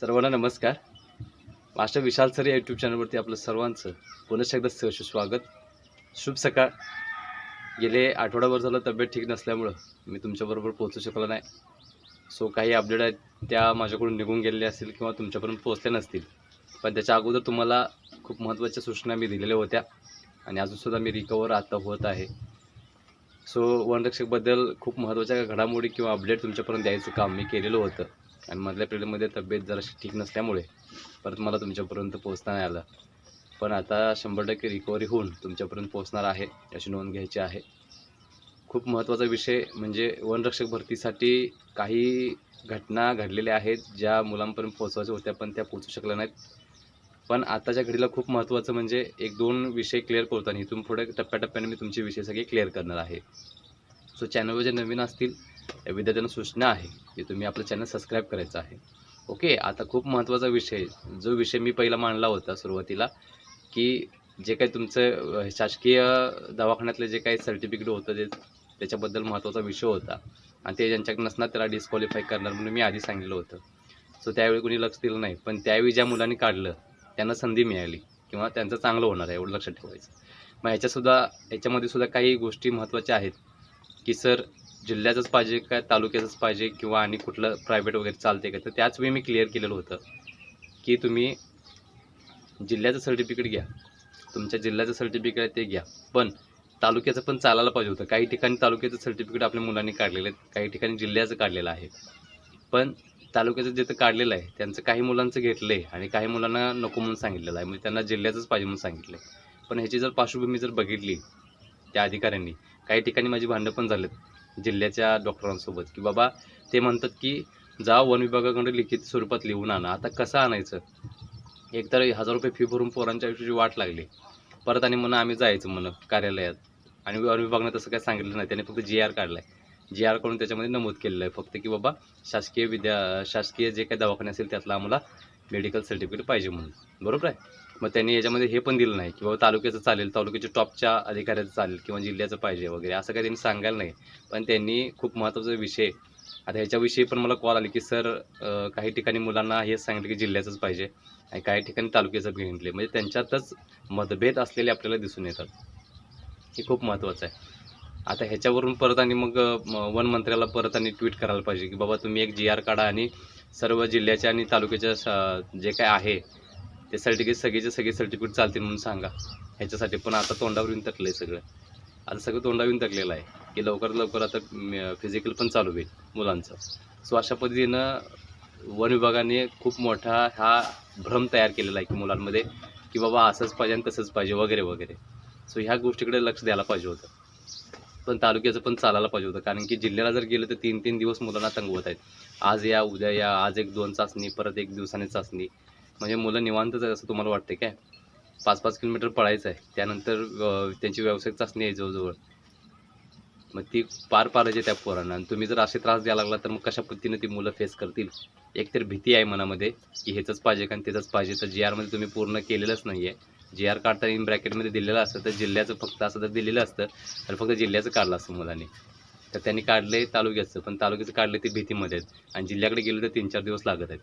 सर्वांना नमस्कार. Master Vishal sir या यूट्यूब चॅनलवरती आपलं सर्वांचं पुनश्च एकदा सहर्ष स्वागत. शुभ सकाळ. गेले आठवडाभर झालं तब्येत ठीक नसल्यामुळं मी तुमच्याबरोबर पोहोचू शकलो नाही. सो काही अपडेट आहेत त्या माझ्याकडून निघून गेलेल्या असतील किंवा तुमच्यापर्यंत पोहोचल्या नसतील. पण त्याच्या अगोदर तुम्हाला खूप महत्त्वाच्या सूचना मी दिलेल्या होत्या आणि अजूनसुद्धा मी रिकवर आता होत आहे. सो वनरक्षकबद्दल खूप महत्त्वाच्या घडामोडी किंवा अपडेट तुमच्यापर्यंत द्यायचं काम मी केलेलं होतं. आणि मधल्या पिरियडमध्ये तब्येत जराशी ठीक नसल्यामुळे परत मला तुमच्यापर्यंत पोहोचता नाही आलं. पण आता शंभर टक्के रिकव्हरी होऊन तुमच्यापर्यंत पोहोचणार आहे याची नोंद घ्यायची आहे. खूप महत्त्वाचा विषय म्हणजे वनरक्षक भरतीसाठी काही घटना घडलेल्या आहेत ज्या मुलांपर्यंत पोहोचवायच्या होत्या पण त्या पोचू शकल्या नाहीत. पण आताच्या घडीला खूप महत्त्वाचं म्हणजे एक दोन विषय क्लिअर करतो आणि इथून पुढे टप्प्याटप्प्याने मी तुमचे विषय सगळे क्लिअर करणार आहे. सो चॅनलवर जे नवीन असतील विद्यार्थ्यांना सूचना आहे की तुम्ही आपलं चॅनल सबस्क्राईब करायचं आहे. ओके आता खूप महत्त्वाचा विषय जो विषय मी पहिला मांडला होता सुरुवातीला की जे काही तुमचं शासकीय दवाखान्यातले जे काही सर्टिफिकेट होतं ते त्याच्याबद्दल महत्त्वाचा विषय होता आणि ते ज्यांच्याकडे नसणार त्याला डिस्क्वालिफाय करणार म्हणून मी आधी सांगितलं होतं. सो त्यावेळी कोणी लक्ष दिलं नाही. पण त्यावेळी ज्या मुलांनी काढलं त्यांना संधी मिळाली किंवा त्यांचं चांगलं होणार आहे एवढं लक्षात ठेवायचं. मग ह्याच्यासुद्धा ह्याच्यामध्ये सुद्धा काही गोष्टी महत्त्वाच्या आहेत की सर जिल्ह्याचंच पाहिजे का तालुक्याचंच पाहिजे किंवा आणि कुठलं प्रायव्हेट वगैरे चालते का? तर त्याच वेळी मी क्लिअर केलेलं होतं की तुम्ही जिल्ह्याचं सर्टिफिकेट घ्या. तुमच्या जिल्ह्याचं सर्टिफिकेट आहे ते घ्या. पण तालुक्याचं पण चालायला पाहिजे होतं. काही ठिकाणी तालुक्याचं सर्टिफिकेट आपल्या मुलांनी काढलेलं आहे काही ठिकाणी जिल्ह्याचं काढलेलं आहे. पण तालुक्याचं जिथं काढलेलं आहे त्यांचं काही मुलांचं घेतलं आहे आणि काही मुलांना नको म्हणून सांगितलेलं आहे. म्हणजे त्यांना जिल्ह्याचंच पाहिजे म्हणून सांगितलं आहे पण ह्याची जर पार्श्वभूमी जर बघितली त्या अधिकाऱ्यांनी काही ठिकाणी माझी भांडं पण झालेत. जिल्ह्याच्या डॉक्टरांसोबत की बाबा ते म्हणतात की जा वन विभागाकडे लिखित स्वरूपात लिहून आणा. आता कसं आणायचं? एकतर हजार रुपये फी भरून पोरांच्या आयुष्याची वाट लागली. परत आणि म्हणून आम्ही जायचं म्हणून कार्यालयात. आणि वन विभागानं तसं काय सांगितलं नाही. त्याने फक्त जी आर काढला आहे जी आर काढून त्याच्यामध्ये नमूद केलेलं आहे फक्त की बाबा शासकीय विद्या शासकीय जे काही दवाखाने असेल त्यातला आम्हाला मेडिकल सर्टिफिकेट पाहिजे म्हणून. बरोबर आहे? मग त्यांनी याच्यामध्ये हे पण दिलं नाही की बाबा तालुक्याचं चालेल तालुक्याच्या टॉपच्या अधिकाऱ्याचं चालेल किंवा जिल्ह्याचं पाहिजे वगैरे असं काही त्यांनी सांगायला नाही. पण त्यांनी खूप महत्त्वाचा विषय आता ह्याच्याविषयी पण मला कॉल आले की सर काही ठिकाणी मुलांना हेच सांगितलं की जिल्ह्याचंच पाहिजे आणि काही ठिकाणी तालुक्याचं घेतले. म्हणजे त्यांच्यातच मतभेद असलेले आपल्याला दिसून येतात. हे खूप महत्त्वाचं आहे. आता ह्याच्यावरून परत आणि मग वनमंत्र्याला वन मंत्र्याला परत आणि ट्विट करायला पाहिजे की बाबा तुम्ही एक जी आर काढा आणि सर्व जिल्ह्याच्या आणि तालुक्याच्या जे काय आहे ते सर्टिफिकेट सगळेचे सगळे सर्टिफिकेट चालतील म्हणून सांगा. ह्याच्यासाठी पण आता तोंडावर येऊन तकलं आहे सगळं. आता सगळं तोंडावर येऊन तकलेलं आहे की लवकरात लवकर आता फिजिकल पण चालू होईल मुलांचं. सो अशा पद्धतीनं वन विभागाने खूप मोठा हा भ्रम तयार केलेला आहे की मुलांमध्ये की बाबा असंच पाहिजे आणि तसंच पाहिजे वगैरे वगैरे. सो ह्या गोष्टीकडे लक्ष द्यायला पाहिजे होतं. पण तालुक्याचं पण चालायला पाहिजे होतं. कारण की जिल्ह्याला जर गेलं तर तीन तीन दिवस मुलांना तंगवत आहेत. आज या उद्या या आज एक दोन चाचणी परत एक दिवसाने चाचणी. म्हणजे मुलं निवांतच आहे असं तुम्हाला वाटते काय? पाच पाच किलोमीटर पळायचं आहे. त्यानंतर त्यांची व्यावसायिक चाचणी आहे जवळजवळ. मग ती पार पाडायची त्या पोरांना. आणि तुम्ही जर असे त्रास द्यायला लागला तर मग कशा पद्धतीने ती मुलं फेस करतील? एक तर भीती आहे मनामध्ये की ह्याचंच पाहिजे कारण त्याचंच पाहिजे. तर जी आरमध्ये तुम्ही पूर्ण केलेलंच नाही आहे जी आर काढता इन ब्रॅकेटमध्ये दिलेलं असतं तर जिल्ह्याचं फक्त असं तर दिलेलं असतं तर फक्त जिल्ह्याचं काढलं असतं मुलांनी. तर त्यांनी काढले तालुक्याचं पण तालुक्याचं काढले ते भीतीमध्ये आहेत. आणि जिल्ह्याकडे गेलो तर तीन चार दिवस लागत आहेत.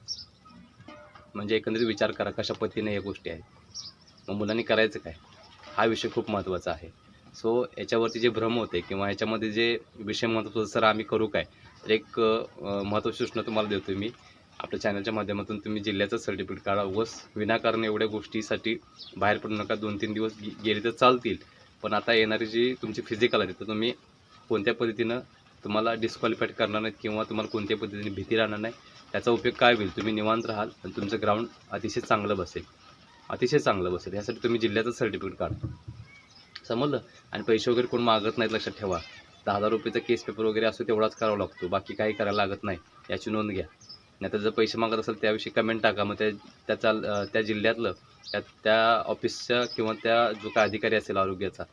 म्हणजे एकंदरीत विचार करा कशा पद्धतीने ह्या गोष्टी आहेत. मग मुलांनी करायचं काय? हा विषय खूप महत्त्वाचा आहे. सो याच्यावरती जे भ्रम होते किंवा याच्यामध्ये जे विषय महत्त्वाचा सर आम्ही करू काय? तर एक महत्त्वाची सूचना तुम्हाला देतो मी. आपल्या चॅनलच्या माध्यमातून तुम्ही जिल्ह्याचं सर्टिफिकेट काढा. उगस विनाकारण एवढ्या गोष्टीसाठी बाहेर पडू नका. दोन तीन दिवस गेले तर चालतील. पण आता येणारी जी तुमची फिजिकल आहे तर तुम्ही कोणत्या पद्धतीनं तुम्हाला डिस्क्वालिफाईड करणार नाहीत किंवा तुम्हाला कोणत्या पद्धतीने भीती राहणार नाही त्याचा उपयोग काय होईल? तुम्ही निवांत राहाल आणि तुमचं ग्राउंड अतिशय चांगलं बसेल. अतिशय चांगलं बसेल. यासाठी तुम्ही जिल्ह्याचं सर्टिफिकेट काढा. समजलं? आणि पैसे वगैरे कोण मागत नाहीत लक्षात ठेवा. दहा हजार रुपयाचा केस पेपर वगैरे असतो तेवढाच करावा लागतो. बाकी काही करायला लागत नाही. याची नोंद घ्या. नाहीतर जर पैसे मागत असेल त्याविषयी कमेंट टाका. मग त्या त्याचा त्या जिल्ह्यातलं त्या त्या ऑफिसच्या किंवा त्या जो काय अधिकारी असेल आरोग्याचा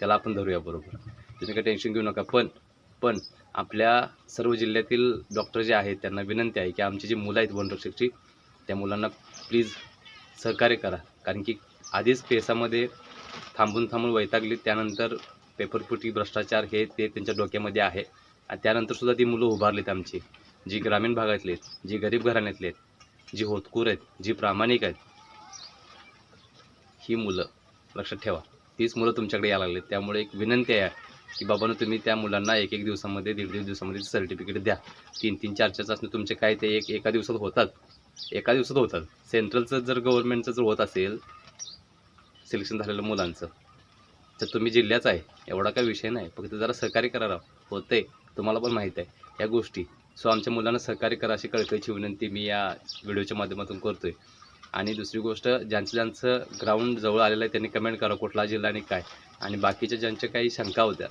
त्याला आपण धरूया बरोबर. तुम्ही काही टेन्शन घेऊ नका. पण पण आपल्या सर्व जिल्ह्यातील डॉक्टर जे आहेत त्यांना विनंती आहे की आमची जी मुलं आहेत वनरक्षकची त्या मुलांना प्लीज सहकार्य करा. कारण की आधीच पेसामध्ये थांबून थांबून वैतागली त्यानंतर पेपरफुटी भ्रष्टाचार हे ते त्यांच्या डोक्यामध्ये आहे. आणि त्यानंतरसुद्धा ती मुलं उभारलीत आमची. जी ग्रामीण भागातले आहेत जी गरीब घराण्यातले आहेत जी होतकूर आहेत जी प्रामाणिक आहेत ही मुलं लक्षात ठेवा. तीच मुलं तुमच्याकडे यायला लागलेत. त्यामुळे एक विनंती आहे की बाबांनो तुम्ही त्या मुलांना एक एक दिवसामध्ये दीड दीड दिवसामध्ये सर्टिफिकेट द्या. तीन तीन चार चार चाचणी तुमचे काय ते एक एका दिवसात होतात. एका दिवसात होतात. सेंट्रलचं जर गव्हर्नमेंटचं जर होत असेल सिलेक्शन झालेलं मुलांचं तर तुम्ही जिल्ह्याचा आहे. एवढा काही विषय नाही. फक्त जरा सहकार्य करा होतं आहे तुम्हाला पण माहीत आहे. या गोष्टी सो आमच्या मुलांना सहकार्य करा अशी कळकळीची विनंती मी या व्हिडिओच्या माध्यमातून करतोय. आणि दुसरी गोष्ट ज्यांचं ज्यांचं ग्राउंड जवळ आलेलं आहे त्यांनी कमेंट करा कुठला जिल्हा आणि काय. आणि बाकीच्या ज्यांच्या काही शंका होत्या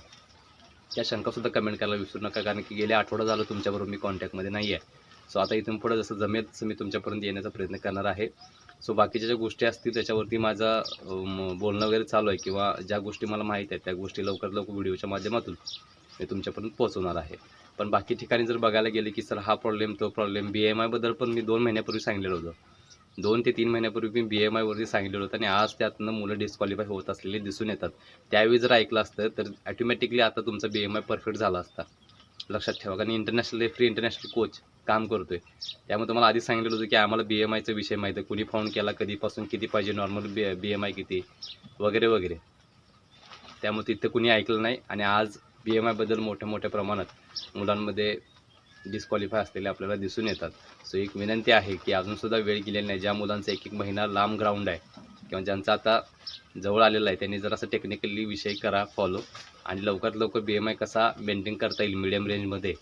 त्या शंकासुद्धा कमेंट करायला विसरू नका कारण की गेल्या आठवडा झालं तुमच्याबरोबर मी कॉन्टॅक्टमध्ये नाही आहे सो आता इथून पुढे जसं जमेल तसं मी तुमच्यापर्यंत येण्याचा प्रयत्न करणार आहे. सो बाकीच्या ज्या गोष्टी असतील त्याच्यावरती माझा बोलणं वगैरे चालू आहे किंवा ज्या गोष्टी मला माहीत आहेत त्या गोष्टी लवकरात लवकर व्हिडिओच्या माध्यमातून मी तुमच्यापर्यंत पोहोचवणार आहे. पण बाकी ठिकाणी जर बघायला गेले की सर हा प्रॉब्लेम तो प्रॉब्लेम बी एम आयबद्दल पण मी दोन महिन्यापूर्वी सांगितलेलं होतं. दोन ते तीन महिन्यापूर्वी मी बी एम आयवरती सांगितलेलं होतं आणि आज त्यातनं मुलं डिस्क्वालिफाय होत असलेली दिसून येतात. त्यावेळी जर ऐकलं असतं तर ॲटोमॅटिकली आता तुमचा बी एम आय परफेक्ट झाला असता. लक्षात ठेवा कारण इंटरनॅशनल फ्री इंटरनॅशनल कोच काम करतोय. त्यामुळे तुम्हाला आधी सांगितलं होतं की आम्हाला बी एम आयचा विषय माहिती आहे. कुणी फाऊंड केला कधीपासून किती पाहिजे normal B B M I किती? वगैरे वगैरे. त्यामुळे तिथं कुणी ऐकलं नाही आणि आज बी एम आयबद्दल मोठ्या मोठ्या प्रमाणात मुलांमध्ये डिस्क्वालिफाय असलेले आपल्याला दिसून येतात. सो एक विनंती आहे की अजूनसुद्धा वेळ गेलेली नाही. ज्या मुलांचा एक एक महिना लांब ग्राउंड आहे किंवा ज्यांचा आता जवळ आलेला आहे त्यांनी जर असं टेक्निकली विषय करा फॉलो आणि लवकरात लवकर बी एम आय कसा मेंटेन करता येईल मिडियम रेंजमध्ये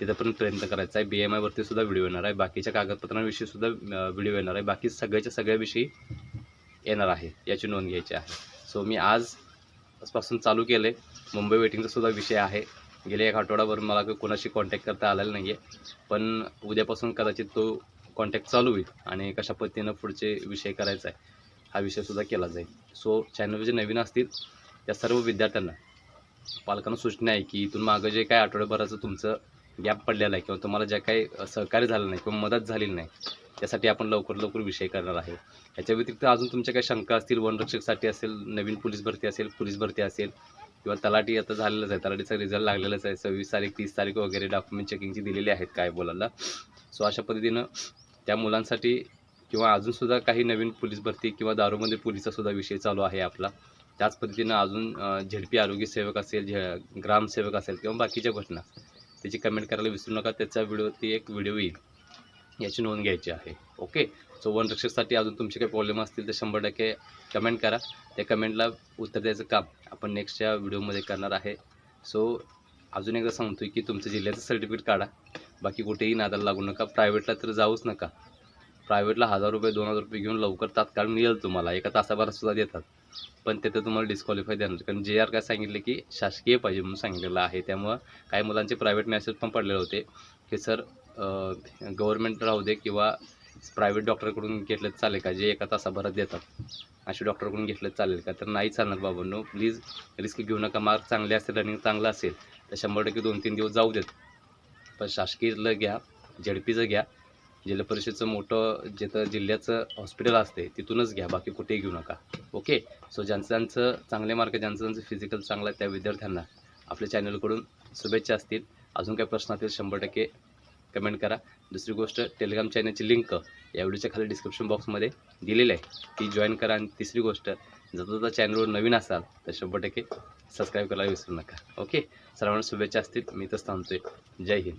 तिथं पण प्रयत्न करायचा आहे. बी एम आयवरती सुद्धा व्हिडिओ येणार आहे. बाकीच्या कागदपत्रांविषयी सुद्धा व्हिडिओ येणार आहे. बाकी सगळ्याच्या सगळ्याविषयी येणार आहे. याची नोंद घ्यायची आहे. सो मी आज पासून चालू केलं आहे मुंबई वेटिंगचा सुद्धा विषय आहे. गेल्या एक आठवड्याभर मला कोणाशी कॉन्टॅक्ट करता आलेला नाही आहे पण उद्यापासून कदाचित तो कॉन्टॅक्ट चालू होईल आणि कशा पद्धतीनं पुढचे विषय करायचा आहे हा विषयसुद्धा केला जाईल. सो चॅनल जे नवीन असतील त्या सर्व विद्यार्थ्यांना पालकांना सूचना आहे की इथून मागं जे काय आठवड्याभराचं तुमचं गॅप पडलेला आहे किंवा तुम्हाला ज्या काही सहकार्य झालं नाही किंवा मदत झालेली नाही त्यासाठी आपण लवकर लवकर विषय करणार आहे. याच्या व्यतिरिक्त अजून तुमच्या काही शंका असतील वनरक्षकसाठी असेल नवीन पोलीस भरती असेल पोलीस भरती असेल किंवा तलाठी आता झालेलंच आहे तलाठीचा रिझल्ट लागलेलाच आहे सव्वीस तारीख तीस तारीख वगैरे डॉक्युमेंट चेकिंगची दिलेली आहेत काय बोलायला. सो अशा पद्धतीनं त्या मुलांसाठी किंवा अजूनसुद्धा काही नवीन पोलीस भरती किंवा दारूमध्ये पोलीसचासुद्धा विषय चालू आहे आपला. त्याच पद्धतीनं अजून झेडपी आरोग्य सेवक असेल झे ग्रामसेवक असेल किंवा बाकीच्या घटना त्याची कमेंट करायला विसरू नका. त्याचा व्हिडिओ ती एक व्हिडिओ येईल. याची नोंद घ्यायची आहे. ओके? सो वनरक्षकसाठी अजून तुमचे काही प्रॉब्लेम असतील तर शंभर टक्के कमेंट करा. त्या कमेंटला उत्तर द्यायचं काम आपण नेक्स्टच्या व्हिडिओमध्ये करणार आहे. सो अजून एकदा सांगतो की तुमचं जिल्ह्याचं सर्टिफिकेट काढा. बाकी कुठेही नादाला लागू नका. प्रायव्हेटला तर जाऊच नका. प्रायव्हेटला हजार रुपये दोन हजार रुपये घेऊन लवकर तात्काळ मिळेल तुम्हाला. एका तासाभरात सुद्धा देतात. पण तिथे तुम्हाला डिस्क्वालिफाय देणार. कारण जे आर काय सांगितले की शासकीय पाहिजे म्हणून सांगितलेलं आहे. त्यामुळं काही मुलांचे प्रायव्हेट मॅसेज पण पडलेले होते. की सर गव्हर्नमेंट राहू दे किंवा प्रायव्हेट डॉक्टरकडून घेतलं चालेल का? जे एका तासाभरात देतात. असे डॉक्टरकडून घेतलं चालेल का? तर नाही चालणार बाबांनो. प्लीज रिस्क घेऊ नका. मार्क चांगले असेल रनिंग चांगलं असेल तर शंभर टक्के दोन तीन दिवस जाऊ देत. पण शासकीयला घ्या झेडपीचं घ्या. जिल्हा परिषदचं मोठं जिथं जिल्ह्याचं हॉस्पिटल असते तिथूनच घ्या. बाकी कुठेही घेऊ नका. ओके सो ज्यांचं ज्यांचं चांगले मार्क ज्यांचं ज्यांचं फिजिकल चांगलं आहे त्या विद्यार्थ्यांना आपल्या चॅनलकडून शुभेच्छा असतील. अजून काही प्रश्न असतील शंभर टक्के कमेंट करा. दुसरी गोष्ट टेलिग्राम चॅनलची लिंक या व्हिडिओच्या खाली डिस्क्रिप्शन बॉक्समध्ये दिलेली आहे. ती जॉईन करा. आणि तिसरी गोष्ट जर तुझा चॅनलवर नवीन असाल तर शंभर टक्के सबस्क्राईब करायला विसरू नका. ओके सर्वांना शुभेच्छा असतील. मी तसं थांबतोय. जय हिंद.